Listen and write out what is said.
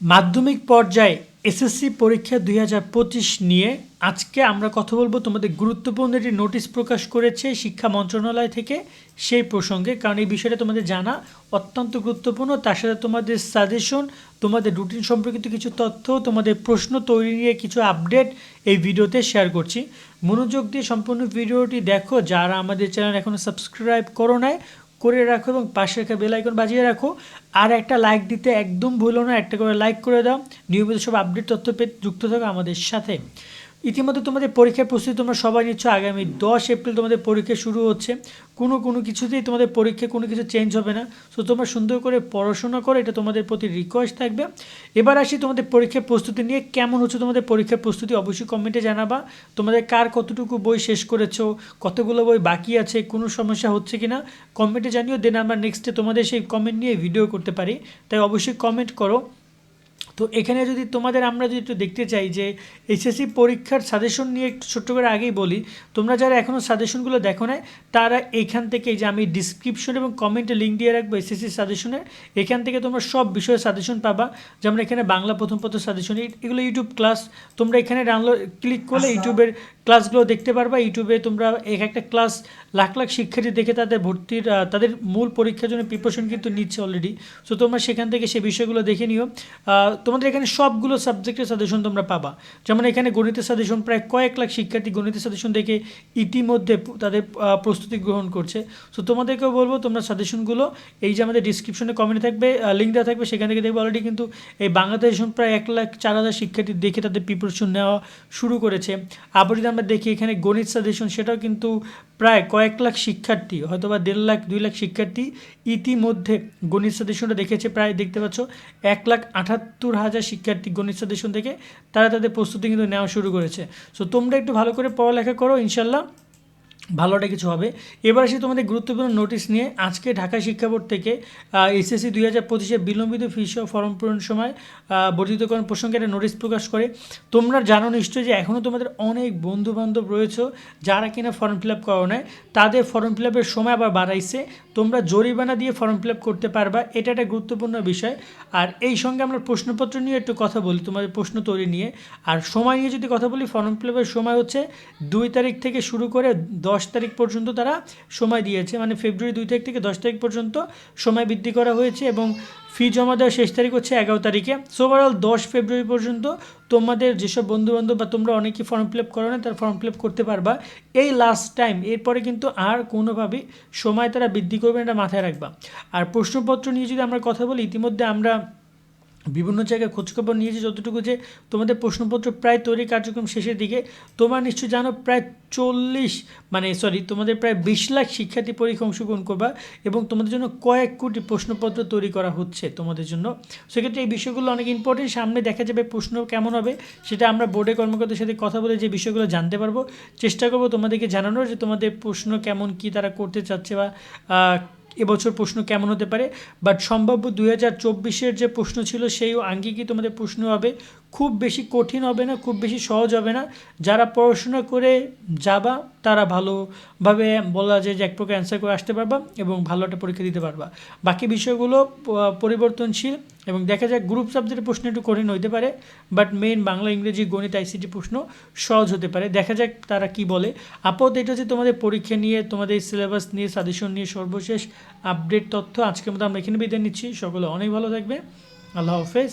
মাধ্যমিক পর্যায়ে এসএসসি পরীক্ষা দুই হাজার পঁচিশ নিয়ে আজকে আমরা কথা বলব তোমাদের গুরুত্বপূর্ণ একটি নোটিশ প্রকাশ করেছে শিক্ষা মন্ত্রণালয় থেকে সেই প্রসঙ্গে, কারণ এই বিষয়টা তোমাদের জানা অত্যন্ত গুরুত্বপূর্ণ। তার সাথে তোমাদের সাজেশন তোমাদের রুটিন সম্পর্কিত কিছু তথ্য, তোমাদের প্রশ্ন তৈরি নিয়ে কিছু আপডেট এই ভিডিওতে শেয়ার করছি। মনোযোগ দিয়ে সম্পূর্ণ ভিডিওটি দেখো। যারা আমাদের চ্যানেল এখনও সাবস্ক্রাইব করো নাই করে রাখো এবং পাশে রাখা বেল আইকন বাজিয়ে রাখো। আর একটা লাইক দিতে একদম ভুলো না, একটা করে লাইক করে দাও। নিয়মিত সব আপডেট তথ্য পেতে যুক্ত থাকো আমাদের সাথে। ইতিমধ্যে তোমাদের পরীক্ষার প্রস্তুতি তোমরা সবাই নিচ্ছ। আগামী দশ এপ্রিল তোমাদের পরীক্ষা শুরু হচ্ছে। কোনো কোনো কিছুতেই তোমাদের পরীক্ষায় কোনো কিছু চেঞ্জ হবে না। সো তোমরা সুন্দর করে পড়াশোনা করো, এটা তোমাদের প্রতি রিকোয়েস্ট থাকবে। এবার আসি তোমাদের পরীক্ষার প্রস্তুতি নিয়ে। কেমন হচ্ছে তোমাদের পরীক্ষার প্রস্তুতি অবশ্যই কমেন্টে জানাবা। তোমাদের কার কতটুকু বই শেষ করেছ? কতগুলো বই বাকি আছে? কোনো সমস্যা হচ্ছে কি না কমেন্টে জানিও দেন আমরা নেক্সটে তোমাদের সেই কমেন্ট নিয়ে ভিডিও করতে পারি। তাই অবশ্যই কমেন্ট করো। তো এখানে যদি তোমাদের আমরা যদি একটু দেখতে চাই যে এইচএসসি পরীক্ষার সাজেশন নিয়ে একটু ছোট্ট করে আগেই বলি তোমরা যারা এখনও সাজেশনগুলো দেখো না তারা এখান থেকে যে আমি ডিসক্রিপশন এবং কমেন্টে লিঙ্ক দিয়ে রাখব এসএসসি সাজেশনের এখান থেকে তোমরা সব বিষয়ে সাজেশন পাবা। যেমন এখানে বাংলা প্রথম প্রথম সাজেশন এগুলো ইউটিউব ক্লাস তোমরা এখানে ডাউনলোড ক্লিক করলে ইউটিউবের ক্লাসগুলো দেখতে পারবা ইউটিউবে তোমরা এক একটা ক্লাস লাখ লাখ শিক্ষার্থী দেখে তাদের ভর্তির তাদের মূল পরীক্ষার জন্য প্রিপারেশন কিন্তু নিচ্ছে অলরেডি সো তোমরা সেখান থেকে সেই বিষয়গুলো দেখে নিও। তোমাদের এখানে সবগুলো সাবজেক্টের সাজেশন তোমরা পাবা। যেমন এখানে গণিতের সাজেশন প্রায় কয়েক লাখ শিক্ষার্থী গণিতের সাজেশন দেখে ইতিমধ্যে তাদের প্রস্তুতি গ্রহণ করছে। সো তোমাদেরকেও বলব, তোমরা সাজেশনগুলো এই যে আমাদের ডিসক্রিপশনে কমেন্ট থাকবে লিঙ্ক দেওয়া থাকবে, সেখান থেকে দেখবে অলরেডি কিন্তু এই বাংলাদেশ প্রায় এক লাখ চার হাজার শিক্ষার্থী দেখে তাদের প্রিপারেশন নেওয়া শুরু করেছে। আবার যদি আমরা দেখি এখানে গণিত সাজেশন সেটাও কিন্তু প্রায় কয়েক লাখ শিক্ষার্থী হয়তো বা দেড় লাখ, দুই লাখ শিক্ষার্থী ইতিমধ্যে গণিত সাজেশনটা দেখেছে, প্রায় দেখতে পাচ্ছ এক লাখ আটাত্তর হাজার শিক্ষার্থী গণিত সাজেশন থেকে তারা তাদের প্রস্তুতি কিন্তু নেওয়া শুরু করেছে। সো তোমরা একটু ভালো করে পড়ালেখা করো, ইনশাল্লাহ। ভালোটা কিছু হবে। এবার আসি তোমাদের গুরুত্বপূর্ণ নোটিশ নিয়ে। আজকে ঢাকা শিক্ষা বোর্ড থেকে এসএসসি দুই হাজার পঁচিশে বিলম্বিত ফিস ফর্ম পূরণ সময় বর্ধিতকরণ প্রসঙ্গে একটা নোটিশ প্রকাশ করে। তোমরা জানো নিশ্চয়ই যে এখনও তোমাদের অনেক বন্ধু বান্ধব রয়েছে, যারা কিনা ফর্ম ফিল আপ করো নাই। তাদের ফর্ম ফিল আপের সময় আবার বাড়াইছে। তোমরা জরিমানা দিয়ে ফর্ম ফিল আপ করতে পারবা, এটা একটা গুরুত্বপূর্ণ বিষয়। আর এই সঙ্গে আমরা প্রশ্নপত্র নিয়ে একটু কথা বলি, তোমাদের প্রশ্ন তৈরি নিয়ে। আর সময় নিয়ে যদি কথা বলি ফর্ম ফিল আপের সময় হচ্ছে দুই তারিখ থেকে শুরু করে দশ তারিখ পর্যন্ত তারা সময় দিয়েছে। মানে ফেব্রুয়ারি দুই তারিখ থেকে দশ তারিখ পর্যন্ত সময় বৃদ্ধি করা হয়েছে এবং ফি জমা দেওয়ার শেষ তারিখ হচ্ছে এগারো তারিখে। সো ওভারঅল দশ ফেব্রুয়ারি পর্যন্ত তোমাদের যেসব বন্ধুবান্ধব বা তোমরা অনেকেই ফর্ম ফিল আপ করো না তার ফর্ম ফিল আপ করতে পারবা। এই লাস্ট টাইম এরপরে কিন্তু আর কোনোভাবেই সময় তারা বৃদ্ধি করবে না, এটা মাথায় রাখবা। আর প্রশ্নপত্র নিয়ে যদি আমরা কথা বলি ইতিমধ্যে আমরা বিভিন্ন জায়গায় খোঁজখবর নিয়েছি যতটুকু যে তোমাদের প্রশ্নপত্র প্রায় তৈরি কার্যক্রম শেষের দিকে। তোমরা নিশ্চয়ই জানো প্রায় চল্লিশ মানে সরি তোমাদের প্রায় বিশ লাখ শিক্ষার্থী পরীক্ষা অংশগ্রহণ করবা এবং তোমাদের জন্য কয়েক কোটি প্রশ্নপত্র তৈরি করা হচ্ছে তোমাদের জন্য। সেক্ষেত্রে এই বিষয়গুলো অনেক ইম্পর্টেন্ট সামনে দেখা যাবে প্রশ্ন কেমন হবে, সেটা আমরা বোর্ডের কর্মকর্তার সাথে কথা বলে যে বিষয়গুলো জানতে পারব। চেষ্টা করব তোমাদেরকে জানানোর যে তোমাদের প্রশ্ন কেমন, কি তারা করতে চাচ্ছে বা এবছর প্রশ্ন কেমন হতে পারে? বাট সম্ভাব্য দুই হাজার চব্বিশের যে প্রশ্ন ছিল, সেই আঙ্গিকই তোমাদের প্রশ্ন হবে। খুব বেশি কঠিন হবে না, খুব বেশি সহজ হবে না। যারা পড়াশোনা করে যাবা, তারা ভালোভাবে বলা যায় যে এক প্রকার অ্যান্সার করে আসতে পারবা এবং ভালো একটা পরীক্ষা দিতে পারবা। বাকি বিষয়গুলো পরিবর্তনশীল এবং দেখা যায় গ্রুপ সাবজেক্টের প্রশ্ন একটু কঠিন হতে পারে বাট মেইন বাংলা, ইংরেজি, গণিত আইসিটি প্রশ্ন সহজ হতে পারে। দেখা যাক তারা কি বলে। আপাতত এটা হচ্ছে তোমাদের পরীক্ষা নিয়ে, তোমাদের সিলেবাস নিয়ে সাজেশন নিয়ে সর্বশেষ আপডেট তথ্য আজকের মতো আমরা এখানে বিদায় নিচ্ছি। সকলে অনেক ভালো থাকবে। আল্লাহ হাফেজ।